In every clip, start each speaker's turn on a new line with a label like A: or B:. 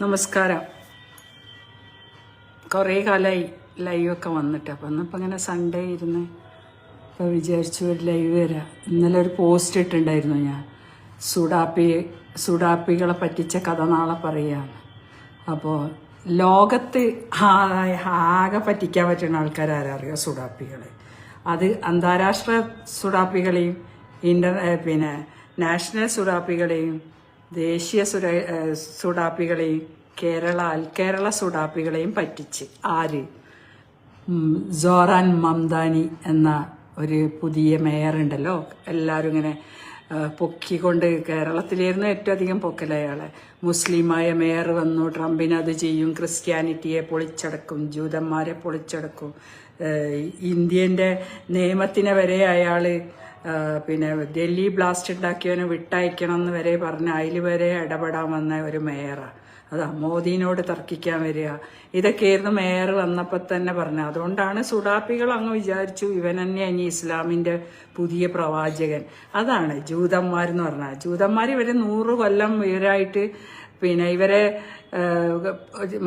A: നമസ്കാരം. കുറേ കാലമായി ലൈവൊക്കെ വന്നിട്ട്. അപ്പം ഇന്നിപ്പോൾ ഇങ്ങനെ സൺഡേ ഇരുന്ന് അപ്പോൾ വിചാരിച്ചു ഒരു ലൈവ് വരാം. ഇന്നലെ ഒരു പോസ്റ്റ് ഇട്ടുണ്ടായിരുന്നു ഞാൻ. സുഡാപ്പി സുഡാപ്പികളെ പറ്റിച്ച കഥ നാളെ പറയുകയാണ് അപ്പോൾ ലോകത്ത് ആകെ പറ്റിക്കാൻ പറ്റുന്ന ആൾക്കാർ ആരറിയോ? സുഡാപ്പികളെ. അത് അന്താരാഷ്ട്ര സുഡാപ്പികളെയും ഇന്റർ പിന്നെ നാഷണൽ സുഡാപ്പികളെയും ദേശീയ സുര സുടാപ്പികളെയും കേരള കേരള സുഡാപ്പികളെയും പറ്റിച്ച് ആര്? സോറാൻ മംദാനി എന്ന ഒരു പുതിയ മേയർ ഉണ്ടല്ലോ എല്ലാവരും ഇങ്ങനെ പൊക്കിക്കൊണ്ട് കേരളത്തിലായിരുന്നു ഏറ്റവും അധികം പൊക്കലയാളെ മുസ്ലിമായ മേയർ വന്നു ട്രംപിന് അത് ചെയ്യും ക്രിസ്ത്യാനിറ്റിയെ പൊളിച്ചടക്കും ജൂതന്മാരെ പൊളിച്ചടക്കും. ഇന്ത്യന്റെ നിയമത്തിനെ വരെ അയാൾ ആ, പിന്നെ ഡൽഹി ബ്ലാസ്റ്റ് ഉണ്ടാക്കിയവനെ വിട്ടയക്കണം എന്ന് വരെ പറഞ്ഞ് അതിൽ വരെ ഇടപെടാൻ വന്ന ഒരു മേയറാണ് അതാ മോദിനോട് തർക്കിക്കാൻ വരിക. ഇതൊക്കെയായിരുന്നു മേയർ വന്നപ്പോൾ തന്നെ പറഞ്ഞത്. അതുകൊണ്ടാണ് സുഡാപ്പികൾ അങ്ങ് വിചാരിച്ചു ഇവൻ തന്നെ ഇനി ഇസ്ലാമിന്റെ പുതിയ പ്രവാചകൻ. അതാണ് ജൂതന്മാരെന്ന് പറഞ്ഞാൽ ജൂതന്മാർ ഇവർ നൂറ് കൊല്ലം ഇവരായിട്ട് പിന്നെ ഇവരെ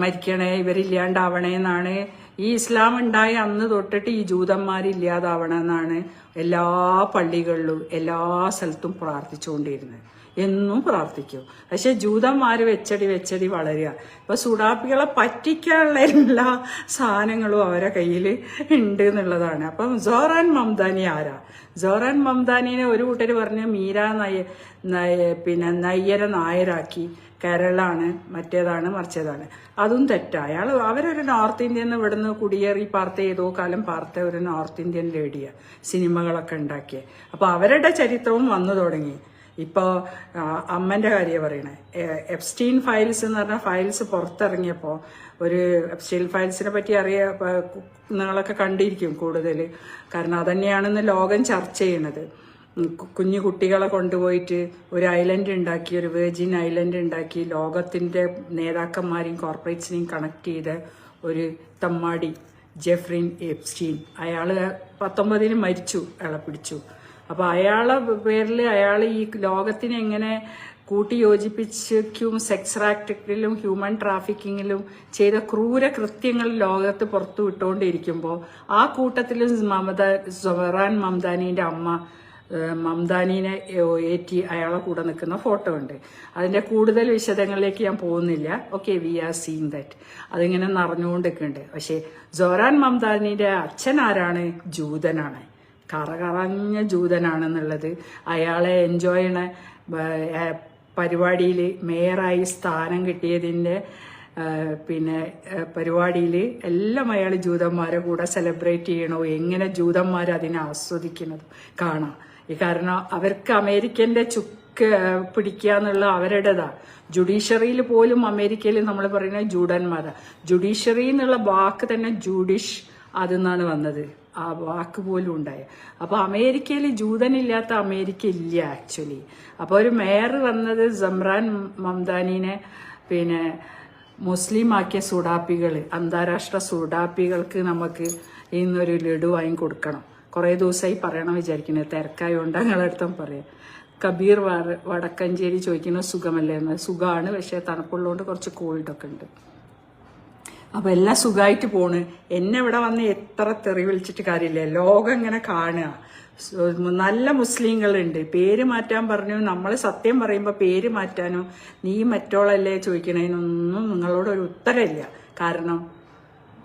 A: മരിക്കണേ ഇവരില്ലാണ്ടാവണേ എന്നാണ് ഈ ഇസ്ലാം ഉണ്ടായ അന്ന് തൊട്ടിട്ട് ഈ ജൂതന്മാർ ഇല്ലാതാവണമെന്നാണ് എല്ലാ പള്ളികളിലും എല്ലാ സ്ഥലത്തും പ്രാർത്ഥിച്ചുകൊണ്ടിരുന്നത്. എന്നും പ്രാർത്ഥിക്കും. പക്ഷെ ജൂതന്മാര് വെച്ചടി വെച്ചടി വളരുക. ഇപ്പൊ സുഡാപ്പികളെ പറ്റിക്കാനുള്ള എല്ലാ സാധനങ്ങളും അവരെ കയ്യിൽ ഉണ്ട് എന്നുള്ളതാണ്. അപ്പം സോറാൻ മംദാനി ആരാ? സോറാൻ മംദാനിനെ ഒരു കൂട്ടർ പറഞ്ഞ് മീര നയ- പിന്നെ നയ്യരെ നായരാക്കി. കേരളാണ് മറ്റേതാണ് മറിച്ചതാണ്. അതും തെറ്റായ. അയാൾ അവരൊരു നോർത്ത് ഇന്ത്യയിൽ നിന്ന് ഇവിടുന്ന് കുടിയേറി പാർത്ത ഏതോ കാലം പാർത്ത ഒരു നോർത്ത് ഇന്ത്യൻ ലേഡിയ സിനിമകളൊക്കെ ഉണ്ടാക്കിയ. അപ്പൊ അവരുടെ ചരിത്രവും വന്നു തുടങ്ങി. ഇപ്പോ അമ്മന്റെ കാര്യം പറയണേ. എഫ്സ്റ്റീൻ ഫയൽസ് എന്ന് പറഞ്ഞ ഫയൽസ് പുറത്തിറങ്ങിയപ്പോൾ ഒരു എപ്സ്റ്റീൻ ഫയൽസിനെ പറ്റി അറിയ നിങ്ങളൊക്കെ കണ്ടിരിക്കും കൂടുതൽ കാരണം അതന്നെയാണെന്ന് ലോകം ചർച്ച ചെയ്യണത്. കുഞ്ഞു കുട്ടികളെ കൊണ്ടുപോയിട്ട് ഒരു ഐലൻഡ് ഉണ്ടാക്കി ഒരു വെർജിൻ ഐലൻഡ് ഉണ്ടാക്കി ലോകത്തിന്റെ നേതാക്കന്മാരെയും കോർപ്പറേറ്റ്സിനെയും കണക്ട് ചെയ്ത ഒരു തമ്മാടി ജെഫ്രിൻ എപ്സ്റ്റീൻ. അയാൾ പത്തൊമ്പതിന് മരിച്ചു അയാളെ പിടിച്ചു. അപ്പോൾ അയാളെ പേരിൽ അയാൾ ഈ ലോകത്തിനെ എങ്ങനെ കൂട്ടി യോജിപ്പിച്ചും സെക്സ് റാക്ടിലും ഹ്യൂമൻ ട്രാഫിക്കിങ്ങിലും ചെയ്ത ക്രൂര കൃത്യങ്ങൾ ലോകത്ത് പുറത്തു വിട്ടുകൊണ്ടിരിക്കുമ്പോൾ ആ കൂട്ടത്തിലും മമത സൊഹറാൻ മംദാനിയുടെ അമ്മ മംദാനിനെ ഏറ്റി അയാളെ കൂടെ നിൽക്കുന്ന ഫോട്ടോ ഉണ്ട്. അതിന്റെ കൂടുതൽ വിശദങ്ങളിലേക്ക് ഞാൻ പോകുന്നില്ല. Okay we are seen that. അതിങ്ങനെ നിറഞ്ഞുകൊണ്ടിരിക്കുന്നുണ്ട്. പക്ഷേ ജോറാൻ മംദാനീന്റെ അച്ഛൻ ആരാണ്? ജൂതനാണ്. കറകറഞ്ഞ ജൂതനാണെന്നുള്ളത്. അയാളെ എൻജോയ് ചെയ്യണ പരിപാടിയിൽ മേയറായി സ്ഥാനം കിട്ടിയതിന്റെ പിന്നെ പരിപാടിയിൽ എല്ലാം അയാൾ ജൂതന്മാരെ കൂടെ സെലിബ്രേറ്റ് ചെയ്യണോ? എങ്ങനെ ജൂതന്മാർ അതിനെ ആസ്വദിക്കുന്നത്? കാണാം. കാരണം അവർക്ക് അമേരിക്കന്റെ ചുക്ക് പിടിക്കുക എന്നുള്ള അവരുടേതാ. ജുഡീഷ്യറിയിൽ പോലും അമേരിക്കയിൽ നമ്മൾ പറയുന്നത് ജൂഡന്മാരാ. ജുഡീഷ്യറി എന്നുള്ള വാക്ക് തന്നെ ജൂഡിഷ് അതെന്നാണ് വന്നത്. ആ വാക്ക് പോലും ഉണ്ടായ. അപ്പൊ അമേരിക്കയിൽ ജൂതനില്ലാത്ത അമേരിക്ക ഇല്ല ആക്ച്വലി. അപ്പൊ ഒരു മേയർ വന്നത് സമ്രാൻ മംദാനിനെ പിന്നെ മുസ്ലിം ആക്കിയ സുഡാപ്പികൾ അന്താരാഷ്ട്ര സുഡാപ്പികൾക്ക് നമുക്ക് ഇന്നൊരു ലഡു വാങ്ങി കൊടുക്കണം കുറേ ദിവസമായി പറയണം വിചാരിക്കുന്നത് തിരക്കായോണ്ട് ഞങ്ങളടുത്തും പറയാം. കബീർ വട വടക്കഞ്ചേരി ചോദിക്കുന്ന സുഖമല്ലേ എന്ന്. സുഖമാണ് പക്ഷേ തണുപ്പുള്ളതുകൊണ്ട് കുറച്ച് കോൾഡൊക്കെ ഉണ്ട്. അപ്പൊ എല്ലാം സുഖമായിട്ട് പോണ്. എന്നെ ഇവിടെ വന്ന് എത്ര തെറി വിളിച്ചിട്ട് കാര്യമില്ല. ലോകം ഇങ്ങനെ കാണുക. നല്ല മുസ്ലിങ്ങളുണ്ട്. പേര് മാറ്റാൻ പറഞ്ഞു. നമ്മൾ സത്യം പറയുമ്പോൾ പേര് മാറ്റാനോ നീ മറ്റോളല്ലേ ചോദിക്കണതിനൊന്നും നിങ്ങളോട് ഒരു ഉത്തരമില്ല കാരണം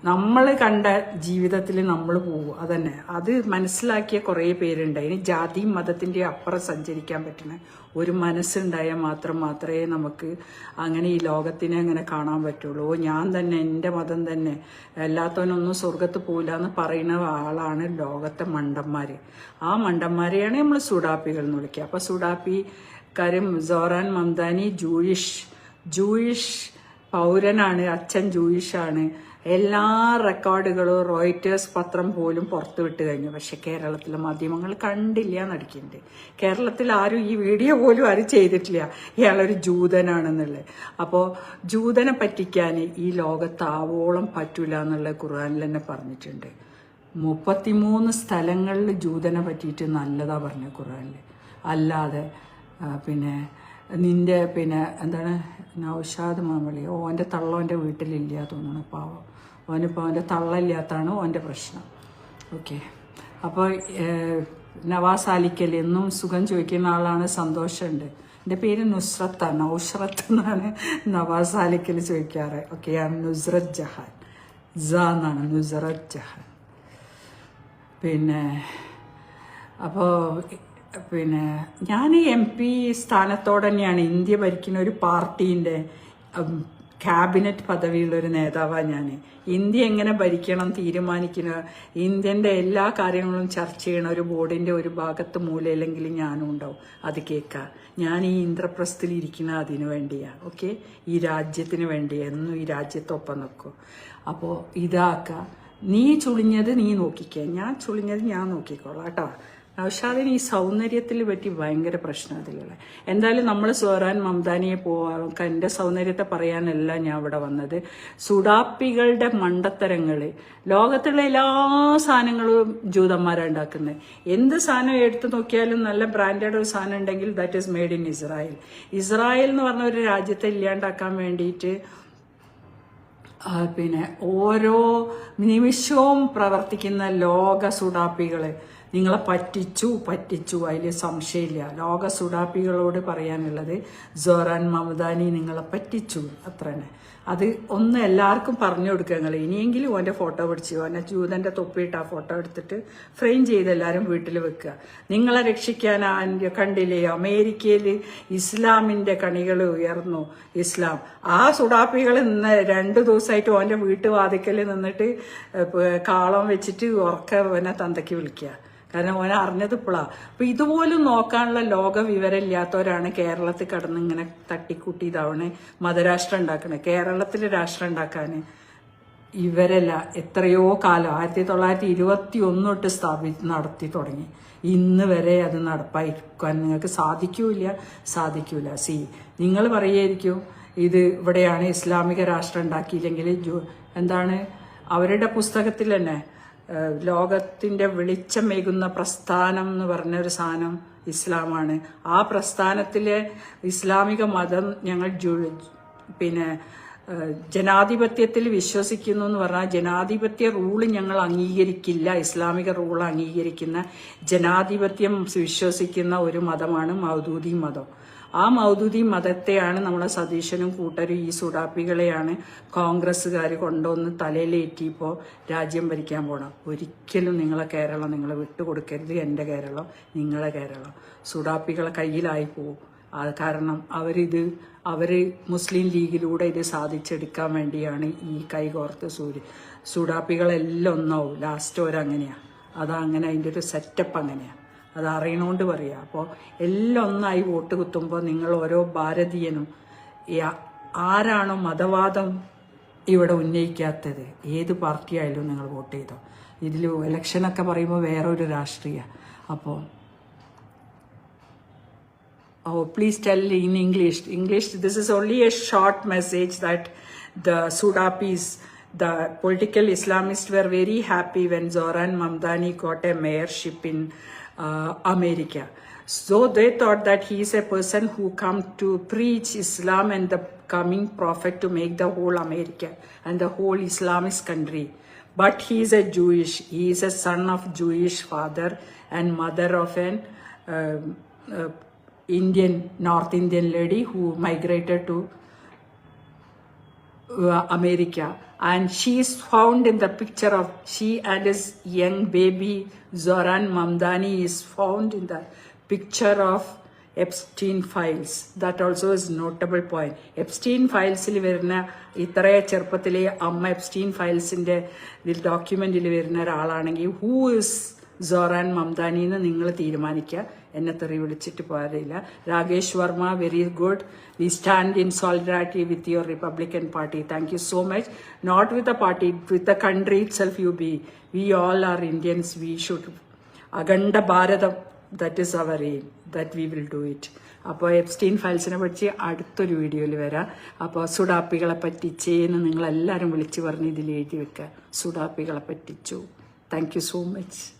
A: നമ്മൾ കണ്ട ജീവിതത്തിൽ നമ്മൾ പോകും അതന്നെ. അത് മനസ്സിലാക്കിയ കുറേ പേരുണ്ട്. അതിന് ജാതിയും മതത്തിന്റെ അപ്പുറം സഞ്ചരിക്കാൻ പറ്റുന്ന ഒരു മനസ്സുണ്ടായാൽ മാത്രം മാത്രമേ നമുക്ക് അങ്ങനെ ഈ ലോകത്തിനെ അങ്ങനെ കാണാൻ പറ്റുള്ളൂ. ഓ ഞാൻ തന്നെ എന്റെ മതം തന്നെ. എല്ലാത്തവനൊന്നും സ്വർഗത്ത് പോയില്ല എന്ന് പറയുന്ന ആളാണ് ലോകത്തെ മണ്ടന്മാർ ആ മണ്ടന്മാരെയാണ് നമ്മൾ സുഡാപ്പികൾ എന്ന് വിളിക്കുക. അപ്പോൾ കരം സോറാൻ മംദാനി ജൂയിഷ് ജൂയിഷ് പൗരനാണ് അച്ഛൻ ജൂയിഷാണ്. എല്ലാ റെക്കോർഡുകളും റോയിറ്റേഴ്സ് പത്രം പോലും പുറത്തുവിട്ട് കഴിഞ്ഞു. പക്ഷെ കേരളത്തിലെ മാധ്യമങ്ങൾ കണ്ടില്ല നടിക്കുന്നുണ്ട്. കേരളത്തിൽ ആരും ഈ വീഡിയോ പോലും ആരും ചെയ്തിട്ടില്ല. ഇയാളൊരു ജൂതനാണെന്നുള്ളത്. അപ്പോൾ ജൂതനെ പറ്റിക്കാൻ ഈ ലോകത്ത് ആവോളം പറ്റൂല എന്നുള്ള ഖുർആനിൽ തന്നെ പറഞ്ഞിട്ടുണ്ട്. മുപ്പത്തിമൂന്ന് സ്ഥലങ്ങളിൽ ജൂതനെ പറ്റിയിട്ട് നല്ലതാണ് പറഞ്ഞത് ഖുർആാനിൽ. അല്ലാതെ പിന്നെ നിന്റെ പിന്നെ എന്താണ് നൗഷാദ് മാമളി. ഓ തള്ള തള്ളവന്റെ വീട്ടിലില്ല തോന്നുന്നു പാവം. അവനിപ്പോൾ അവന്റെ തള്ളില്ലാത്താണ് അവന്റെ പ്രശ്നം. ഓക്കെ. അപ്പോൾ നവാസ് അലിക്കൽ എന്നും സുഖം ചോദിക്കുന്ന ആളാണ് സന്തോഷമുണ്ട് എന്റെ പേര് നുസ്രത്ത നൗഷറത്ത് എന്നാണ് നവാസ് അലിക്കൽ ചോദിക്കാറ്. ഓക്കെ ആണ് നുസ്രത് ജഹാൻ. ജ എന്നാണ് നുസ്രത് ജഹാൻ. പിന്നെ അപ്പോൾ പിന്നെ ഞാൻ എം പി സ്ഥാനത്തോടെ തന്നെയാണ് ഇന്ത്യ ഭരിക്കുന്ന ഒരു പാർട്ടീന്റെ ക്യാബിനറ്റ് പദവിയുള്ള ഒരു നേതാവാണ് ഞാൻ ഇന്ത്യ എങ്ങനെ ഭരിക്കണം തീരുമാനിക്കുന്ന ഇന്ത്യന്റെ എല്ലാ കാര്യങ്ങളും ചർച്ച ചെയ്യണ ഒരു ബോർഡിന്റെ ഒരു ഭാഗത്ത് മൂലയില്ലെങ്കിലും ഞാനും ഉണ്ടാവും. അത് കേൾക്കാം ഞാൻ ഈ ഇന്ദ്രപ്രസ്ഥത്തിൽ ഇരിക്കുന്ന അതിനു വേണ്ടിയാണ് ഓക്കെ? ഈ രാജ്യത്തിന് വേണ്ടി എന്നും ഈ രാജ്യത്തൊപ്പം നിൽക്കും അപ്പോൾ ഇതാക്കുക നീ ചുളിഞ്ഞത് നീ നോക്കിക്കേ. ഞാൻ ചുളിഞ്ഞത് ഞാൻ നോക്കിക്കോളാം കേട്ടോ. നൗഷാദിന് ഈ സൗന്ദര്യത്തിൽ പറ്റി ഭയങ്കര പ്രശ്നം അതിലുള്ള എന്തായാലും നമ്മൾ സോറാൻ മംദാനിയെ പോവാറും എന്റെ സൗന്ദര്യത്തെ പറയാനല്ല ഞാൻ ഇവിടെ വന്നത്. സുഡാപ്പികളുടെ മണ്ടത്തരങ്ങൾ ലോകത്തുള്ള എല്ലാ സാധനങ്ങളും ജൂതന്മാരാണ് ഉണ്ടാക്കുന്നത് എന്ത് സാധനം എടുത്തു നോക്കിയാലും നല്ല ബ്രാൻഡഡ് ഒരു സാധനം ഉണ്ടെങ്കിൽ that is made in Israel Israel എന്ന് പറഞ്ഞ ഒരു രാജ്യത്തെ ഇല്ലാണ്ടാക്കാൻ വേണ്ടിയിട്ട് പിന്നെ ഓരോ നിമിഷവും പ്രവർത്തിക്കുന്ന ലോക സുഡാപ്പികളെ. നിങ്ങളെ പറ്റിച്ചു പറ്റിച്ചു. അതിൽ സംശയമില്ല. ലോക സുഡാപ്പികളോട് പറയാനുള്ളത് ജോറാൻ മമദാനി നിങ്ങളെ പറ്റിച്ചു. അത്ര തന്നെ അത് ഒന്ന് എല്ലാവർക്കും പറഞ്ഞു കൊടുക്കുക നിങ്ങൾ ഇനിയെങ്കിലും ഓന്റെ ഫോട്ടോ പിടിച്ചു ഓനെ ജൂതന്റെ തൊപ്പിയിട്ട് ആ ഫോട്ടോ എടുത്തിട്ട് ഫ്രെയിം ചെയ്ത് എല്ലാവരും വീട്ടിൽ വെക്കുക. നിങ്ങളെ രക്ഷിക്കാൻ ആ കണ്ടില്ലേ? അമേരിക്കയിൽ ഇസ്ലാമിന്റെ കണികൾ ഉയർന്നു. ഇസ്ലാം. ആ സുഡാപ്പികൾ ഇന്ന് രണ്ട് ദിവസമായിട്ട് ഓന്റെ വീട്ടുവാതിക്കൽ നിന്നിട്ട് കാളം വെച്ചിട്ട് ഉറക്ക ഓനെ തന്തയ്ക്ക് വിളിക്കുക. കാരണം ഓനെ അറിഞ്ഞത് ഇപ്പോഴാ അപ്പൊ ഇതുപോലും നോക്കാനുള്ള ലോക വിവരമില്ലാത്തവരാണ് കേരളത്തിൽ കടന്ന് ഇങ്ങനെ തട്ടിക്കൂട്ടി ഇതാവണേ മതരാഷ്ട്രം ഉണ്ടാക്കണേ കേരളത്തിൽ രാഷ്ട്രം ഉണ്ടാക്കാന്. ഇവരല്ല എത്രയോ കാലം ആയിരത്തി തൊള്ളായിരത്തി ഇരുപത്തി ഒന്ന് തൊട്ട് സ്ഥാപി നടത്തി തുടങ്ങി. ഇന്ന് വരെ അത് നടപ്പായിരിക്കാൻ നിങ്ങൾക്ക് സാധിക്കൂല സാധിക്കൂല. സി നിങ്ങൾ പറയായിരിക്കും ഇത് ഇവിടെയാണ് ഇസ്ലാമിക രാഷ്ട്രം ഉണ്ടാക്കിയില്ലെങ്കിൽ എന്താണ്? അവരുടെ പുസ്തകത്തിൽ തന്നെ ഏഹ്, ലോകത്തിന്റെ വെളിച്ചമേകുന്ന പ്രസ്ഥാനം എന്ന് പറഞ്ഞൊരു സാധനം ഇസ്ലാമാണ്. ആ പ്രസ്ഥാനത്തിലെ ഇസ്ലാമിക മതം ഞങ്ങൾ പിന്നെ ജനാധിപത്യത്തിൽ വിശ്വസിക്കുന്നു എന്ന് പറഞ്ഞാൽ ജനാധിപത്യ റൂൾ ഞങ്ങൾ അംഗീകരിക്കില്ല. ഇസ്ലാമിക റൂൾ അംഗീകരിക്കുന്ന ജനാധിപത്യം വിശ്വസിക്കുന്ന ഒരു മതമാണ് മൗദൂദി മതം. ആ മൗദൂദി മതത്തെയാണ് നമ്മളെ സതീശനും കൂട്ടരും ഈ സുഡാപ്പികളെയാണ് കോൺഗ്രസ്സുകാർ കൊണ്ടുവന്ന് തലയിലേറ്റിപ്പോൾ രാജ്യം ഭരിക്കാൻ പോകണം ഒരിക്കലും നിങ്ങളെ കേരളം നിങ്ങൾ വിട്ടുകൊടുക്കരുത്. എന്റെ കേരളം നിങ്ങളെ കേരളം. സുഡാപ്പികളെ കയ്യിലായി പോവും. കാരണം അവരിത് അവർ മുസ്ലിം ലീഗിലൂടെ ഇത് സാധിച്ചെടുക്കാൻ വേണ്ടിയാണ് ഈ കൈകോർത്ത് സൂര്യ. സുഡാപ്പികളെല്ലാം ഒന്നാവും. ലാസ്റ്റ് അവരങ്ങനെയാണ് അതങ്ങനെ അതിന്റെ ഒരു സെറ്റപ്പ് അങ്ങനെയാണ് അത് അറിയണോണ്ട് പറയുക അപ്പോൾ എല്ലൊന്നായി വോട്ട് കുത്തുമ്പോൾ നിങ്ങൾ ഓരോ ഭാരതീയനും ആരാണോ മതവാദം ഇവിടെ ഉന്നയിക്കാത്തത് ഏത് പാർട്ടി ആയാലും നിങ്ങൾ വോട്ട് ചെയ്തോ. ഇതിൽ ഇലക്ഷനൊക്കെ പറയുമ്പോൾ വേറൊരു രാഷ്ട്രീയ. അപ്പോൾ ഓ please tell in English English this is only a short message that the സുഡാപ്പീസ് the political Islamist were very happy when Zohran Mamdani got a mayorship in uh, America. So they thought that he is a person who come to preach Islam and the coming prophet to make the whole America and the whole Islamist country. But he is a Jewish. He is a son of Jewish father and mother of an um, uh, Indian, North Indian lady who migrated to uh, America. And she is found in the picture of she and his young baby Zoran Mamdani is found in the picture of Epstein files that also is notable point Epstein ഫയൽസിൽ വരുന്ന ഇത്ര ചെറുപ്പത്തിലെ അമ്മ Epstein ഫയൽസിന്റെ ഇതിൽ ഡോക്യുമെന്റിൽ വരുന്ന ഒരാളാണെങ്കിൽ who is Zohran Mamdani എന്ന് നിങ്ങൾ തീരുമാനിക്കുക. എന്നെ തെറി വിളിച്ചിട്ട് പോരില്ല Rakesh Varma very good. We stand in solidarity with your Republican Party. Thank you so much. Not with a party with a country itself you be. We all are Indians. We should Akhanda Bharatam. That is our aim. That we will do it. അപ്പോൾ Epstein ഫയൽസിനെ പറ്റി അടുത്തൊരു വീഡിയോയിൽ വരാം. അപ്പോൾ സുഡാപ്പികളെ പറ്റിച്ചേന്ന് നിങ്ങളെല്ലാവരും വിളിച്ച് പറഞ്ഞ് ഇതിൽ എഴുതി വെക്കുക. സുഡാപ്പികളെ പറ്റിച്ചു. Thank you so much.